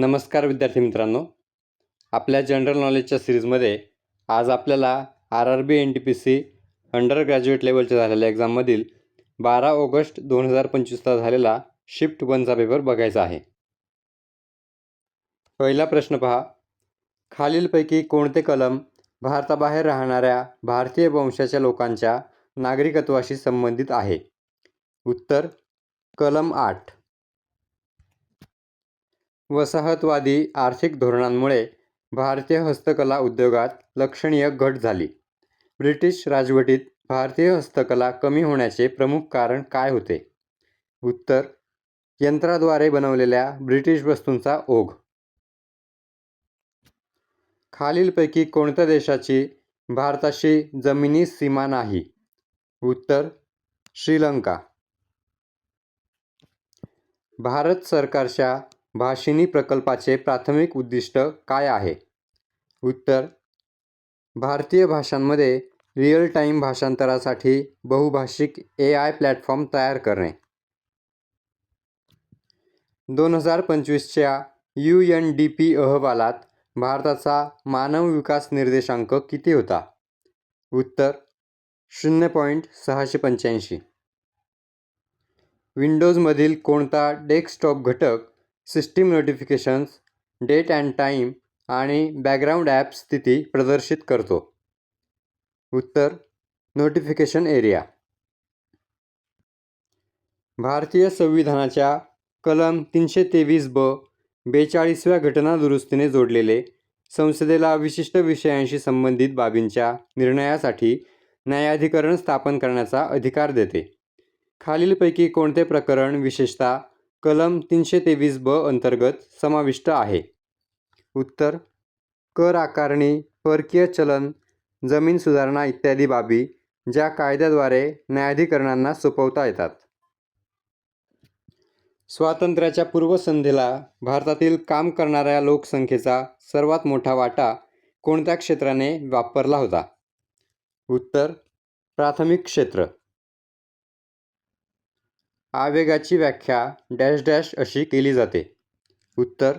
नमस्कार विद्यार्थी मित्रांनो. आपल्या जनरल नॉलेजच्या सिरीजमध्ये आज आपल्याला R R B N T P C undergraduate लेवलच्या झालेल्या एक्झाममधील बारा ऑगस्ट दोन हजार पंचवीसला झालेला शिफ्ट वनचा पेपर बघायचा आहे. पहिला प्रश्न पहा. खालीलपैकी कोणते कलम भारताबाहेर राहणाऱ्या भारतीय वंशाच्या लोकांच्या नागरिकत्वाशी संबंधित आहे? उत्तर कलम आठ. वसाहतवादी आर्थिक धोरणांमुळे भारतीय हस्तकला उद्योगात लक्षणीय घट झाली. ब्रिटिश राजवटीत भारतीय हस्तकला कमी होण्याचे प्रमुख कारण काय होते? उत्तर यंत्राद्वारे बनवलेल्या ब्रिटिश वस्तूंचा ओघ. खालीलपैकी कोणत्या देशाची भारताशी जमिनी सीमा नाही? उत्तर श्रीलंका. भारत सरकारच्या भाषिणी प्रकल्पाचे प्राथमिक उद्दिष्ट काय आहे? उत्तर भारतीय भाषांमध्ये रिअल टाईम भाषांतरासाठी बहुभाषिक ए आय प्लॅटफॉर्म तयार करणे. दोन हजार पंचवीसच्या यू एन डी पी अहवालात भारताचा मानव विकास निर्देशांक किती होता? उत्तर शून्य पॉईंट सहाशे पंच्याऐंशी. विंडोजमधील कोणता डेस्कटॉप घटक system notifications date and time आणि बॅकग्राऊंड ॲप स्थिती प्रदर्शित करतो. उत्तर नोटिफिकेशन एरिया. भारतीय संविधानाच्या कलम तीनशे तेवीस ब बेचाळीसव्या घटना दुरुस्तीने जोडलेले संसदेला विशिष्ट विषयांशी संबंधित बाबींच्या निर्णयासाठी न्यायाधिकरण स्थापन करण्याचा अधिकार देते. खालीलपैकी कोणते प्रकरण विशेषतः कलम तीनशे तेवीस ब अंतर्गत समाविष्ट आहे. उत्तर कर आकारणी परकीय चलन जमीन सुधारणा इत्यादी बाबी ज्या कायद्याद्वारे न्यायाधिकरणांना सोपवता येतात. स्वातंत्र्याच्या पूर्वसंध्येला भारतातील काम करणाऱ्या लोकसंख्येचा सर्वात मोठा वाटा कोणत्या क्षेत्राने वापरला होता? उत्तर प्राथमिक क्षेत्र. आवेगाची व्याख्या डॅश डॅश अशी केली जाते. उत्तर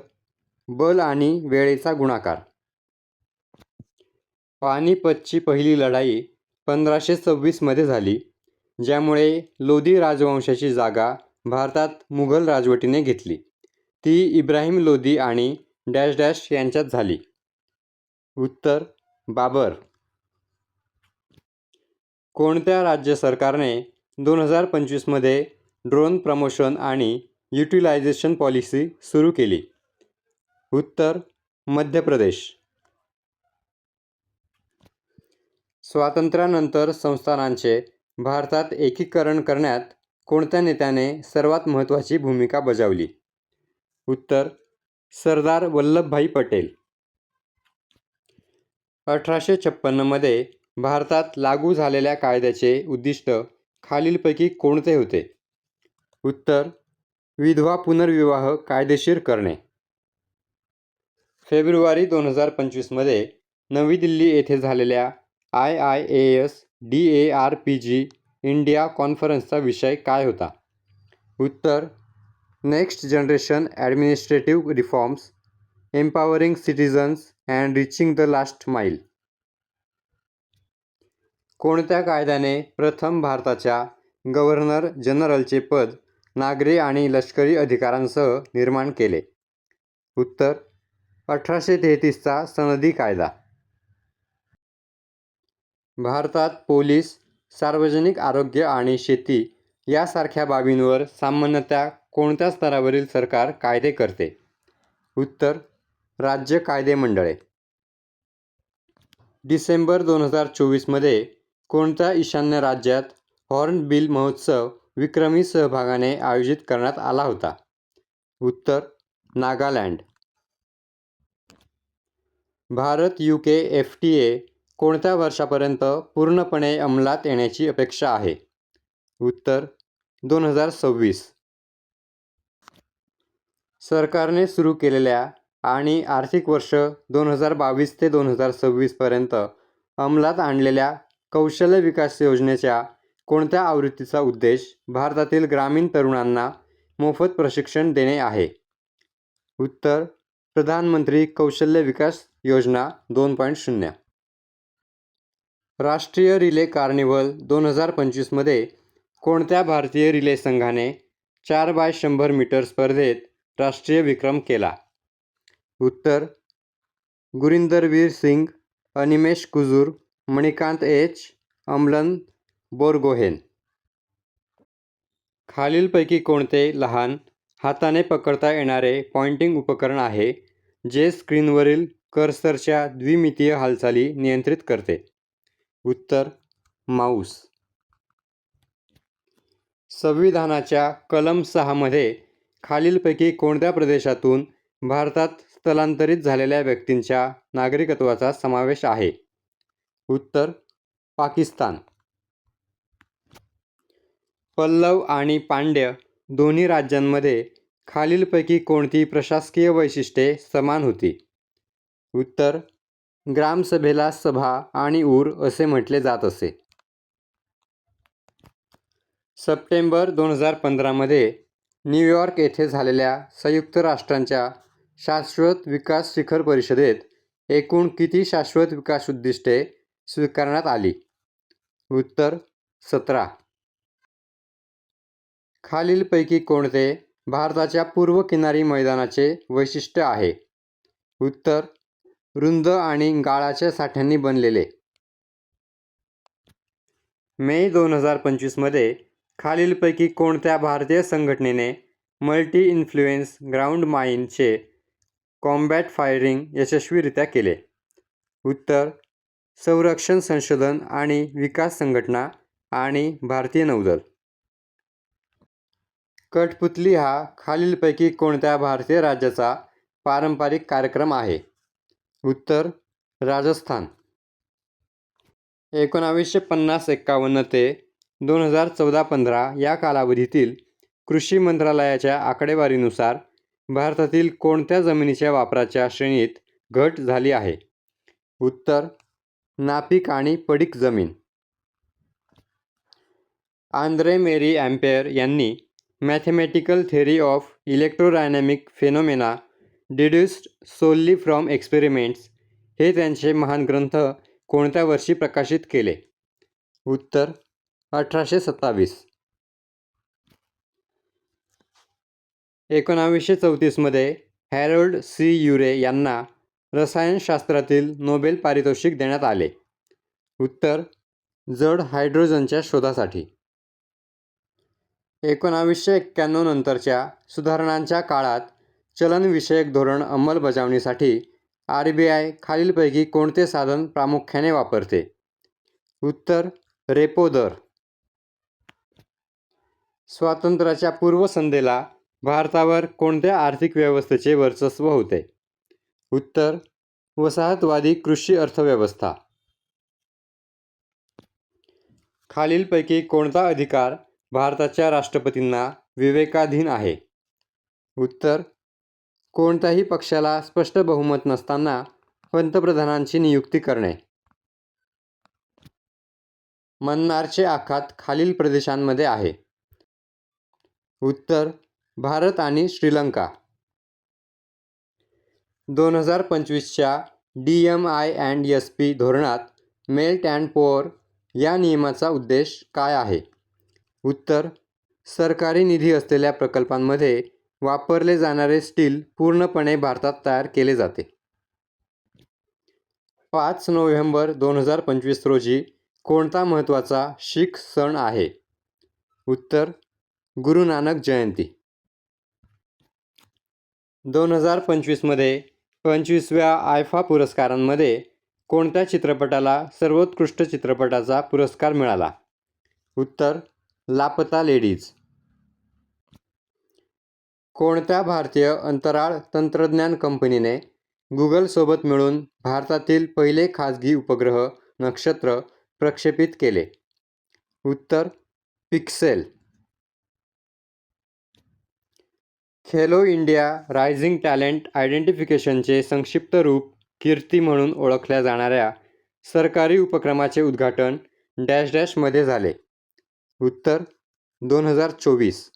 बल आणि वेळेचा गुणाकार. पानिपतची पहिली लढाई पंधराशे सव्वीसमध्ये झाली ज्यामुळे लोधी राजवंशाची जागा भारतात मुघल राजवटीने घेतली. ती इब्राहिम लोधी आणि डॅश डॅश यांच्यात झाली. उत्तर बाबर. कोणत्या राज्य सरकारने दोन हजार पंचवीसमध्ये ड्रोन प्रमोशन आणि युटिलायझेशन पॉलिसी सुरू केली. उत्तर मध्य प्रदेश. स्वातंत्र्यानंतर संस्थानांचे भारतात एकीकरण करण्यात कोणत्या नेत्याने सर्वात महत्त्वाची भूमिका बजावली? उत्तर सरदार वल्लभभाई पटेल. अठराशे छप्पन्नमध्ये भारतात लागू झालेल्या कायद्याचे उद्दिष्ट खालीलपैकी कोणते होते? उत्तर विधवा पुनर्विवाह कायदेशीर करणे. फेब्रुवारी दोन हजार पंचवीसमध्ये नवी दिल्ली येथे झालेल्या I I A S D A R P G India कॉन्फरन्सचा विषय काय होता? उत्तर next generation administrative reforms empowering citizens and reaching the last mile. कोणत्या कायद्याने प्रथम भारताच्या गव्हर्नर जनरलचे पद नागरी आणि लष्करी अधिकारांसह निर्माण केले. उत्तर अठराशे तेहतीसचा सनदी कायदा. भारतात पोलीस सार्वजनिक आरोग्य आणि शेती यासारख्या बाबींवर सामान्यतः कोणत्या स्तरावरील सरकार कायदे करते? उत्तर राज्य कायदे मंडळे. डिसेंबर दोन हजार चोवीसमध्ये कोणत्या ईशान्य राज्यात हॉर्नबिल महोत्सव विक्रमी सहभागाने आयोजित करण्यात आला होता. उत्तर Nagaland. Bharat U K F T A कोणत्या वर्षापर्यंत पूर्णपणे अंमलात येण्याची अपेक्षा आहे? उत्तर दोन हजार सव्वीस. सरकारने सुरू केलेल्या आणि आर्थिक वर्ष दोन हजार बावीस ते दोन हजार सव्वीसपर्यंत अंमलात आणलेल्या कौशल्य विकास योजनेच्या कोणत्या आवृत्तीचा उद्देश भारतातील ग्रामीण तरुणांना मोफत प्रशिक्षण देणे आहे? उत्तर प्रधानमंत्री कौशल्य विकास योजना दोन पॉईंट शून्य. राष्ट्रीय रिले कार्निव्हल दोन हजार पंचवीसमध्ये कोणत्या भारतीय रिले संघाने चार बाय शंभर मीटर स्पर्धेत राष्ट्रीय विक्रम केला? उत्तर गुरिंदरवीर सिंग अनिमेश कुजूर मणिकांत एच अमलन बोरगोहेन. खालीलपैकी कोणते लहान हाताने पकडता येणारे पॉइंटिंग उपकरण आहे जे स्क्रीनवरील कर्सरच्या द्विमितीय हालचाली नियंत्रित करते? उत्तर माऊस. संविधानाच्या कलम सहामध्ये खालीलपैकी कोणत्या प्रदेशातून भारतात स्थलांतरित झालेल्या व्यक्तींच्या नागरिकत्वाचा समावेश आहे? उत्तर पाकिस्तान. पल्लव आणि पांड्य दोन्ही राज्यांमध्ये खालीलपैकी कोणती प्रशासकीय वैशिष्ट्ये समान होती? उत्तर ग्रामसभेला सभा आणि ऊर असे म्हटले जात असे. सप्टेंबर दोन हजार पंधरामध्ये न्यूयॉर्क येथे झालेल्या संयुक्त राष्ट्रांच्या शाश्वत विकास शिखर परिषदेत एकूण किती शाश्वत विकास उद्दिष्टे स्वीकारण्यात आली? उत्तर सतरा. खालीलपैकी कोणते भारताच्या पूर्व किनारी मैदानाचे वैशिष्ट्य आहे? उत्तर रुंद आणि गाळाच्या साठ्यांनी बनलेले. मे दोन हजार पंचवीसमध्ये खालीलपैकी कोणत्या भारतीय संघटनेने मल्टी इन्फ्लुएन्स ग्राउंड माईनचे कॉम्बॅट फायरिंग यशस्वीरित्या केले? उत्तर संरक्षण संशोधन आणि विकास संघटना आणि भारतीय नौदल. कठपुतली हा खालीलपैकी कोणत्या भारतीय राज्याचा पारंपरिक कार्यक्रम आहे? उत्तर राजस्थान. एकोणावीसशे पन्नास एक्कावन्न ते दोन हजार चौदा पंधरा या कालावधीतील कृषी मंत्रालयाच्या आकडेवारीनुसार भारतातील कोणत्या जमिनीच्या वापराच्या श्रेणीत घट झाली आहे? उत्तर नापीक आणि पडीक जमीन. आंद्रे मेरी ॲम्पेअर यांनी mathematical theory of electrodynamic phenomena deduced solely from experiments हे त्यांचे महान ग्रंथ कोणत्या वर्षी प्रकाशित केले? उत्तर अठराशे सत्तावीस. एकोणावीसशे चौतीसमध्ये हॅरोल्ड सी. युरे यांना रसायनशास्त्रातील नोबेल पारितोषिक देण्यात आले. उत्तर जड हायड्रोजनच्या शोधासाठी. एकोणावीसशे एक्क्याण्णव नंतरच्या सुधारणांच्या काळात चलनविषयक धोरण अंमलबजावणीसाठी आर बी आय खालीलपैकी कोणते साधन प्रामुख्याने वापरते? उत्तर रेपो दर. स्वातंत्र्याच्या पूर्वसंध्येला भारतावर कोणत्या आर्थिक व्यवस्थेचे वर्चस्व होते? उत्तर वसाहतवादी कृषी अर्थव्यवस्था. खालीलपैकी कोणता अधिकार भारताच्या राष्ट्रपतींना विवेकाधीन आहे. उत्तर कोणत्याही पक्षाला स्पष्ट बहुमत नसताना पंतप्रधानांची नियुक्ती करणे. मन्नारचे आखात खालील प्रदेशांमध्ये आहे. उत्तर भारत आणि श्रीलंका. दोन हजार पंचवीसच्या D M I and S P धोरणात मेल्ट अँड पोअर या नियमाचा उद्देश काय आहे? उत्तर सरकारी निधी असलेल्या प्रकल्पांमध्ये वापरले जाणारे स्टील पूर्णपणे भारतात तयार केले जाते. पाच नोव्हेंबर दोन हजार पंचवीस रोजी कोणता महत्त्वाचा शीख सण आहे? उत्तर गुरु नानक जयंती. दोन हजार पंचवीसमध्ये पंचवीसव्या आयफा पुरस्कारांमध्ये कोणत्या चित्रपटाला सर्वोत्कृष्ट चित्रपटाचा पुरस्कार मिळाला? उत्तर लापता लेडीज. कोणत्या भारतीय अंतराळ तंत्रज्ञान कंपनीने गुगलसोबत मिळून भारतातील पहिले खाजगी उपग्रह नक्षत्र प्रक्षेपित केले? उत्तर pixel. Khelo India rising talent आयडेंटिफिकेशनचे संक्षिप्त रूप कीर्ती म्हणून ओळखल्या जाणाऱ्या सरकारी उपक्रमाचे उद्घाटन डॅश डॅशमध्ये झाले. उत्तर दोन हजार चोवीस.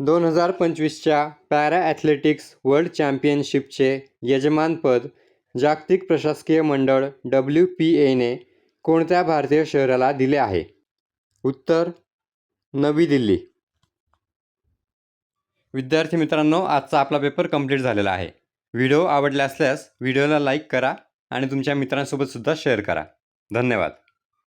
दोन हजार पंचवीसच्या पॅरा ॲथलेटिक्स वर्ल्ड चॅम्पियनशिपचे यजमानपद जागतिक प्रशासकीय मंडळ डब्ल्यू पी एने कोणत्या भारतीय शहराला दिले आहे? उत्तर नवी दिल्ली. विद्यार्थी मित्रांनो आजचा आपला पेपर कंप्लीट झालेला आहे. व्हिडिओ आवडला असल्यास व्हिडिओला लाईक करा आणि तुमच्या मित्रांसोबतसुद्धा शेअर करा. धन्यवाद.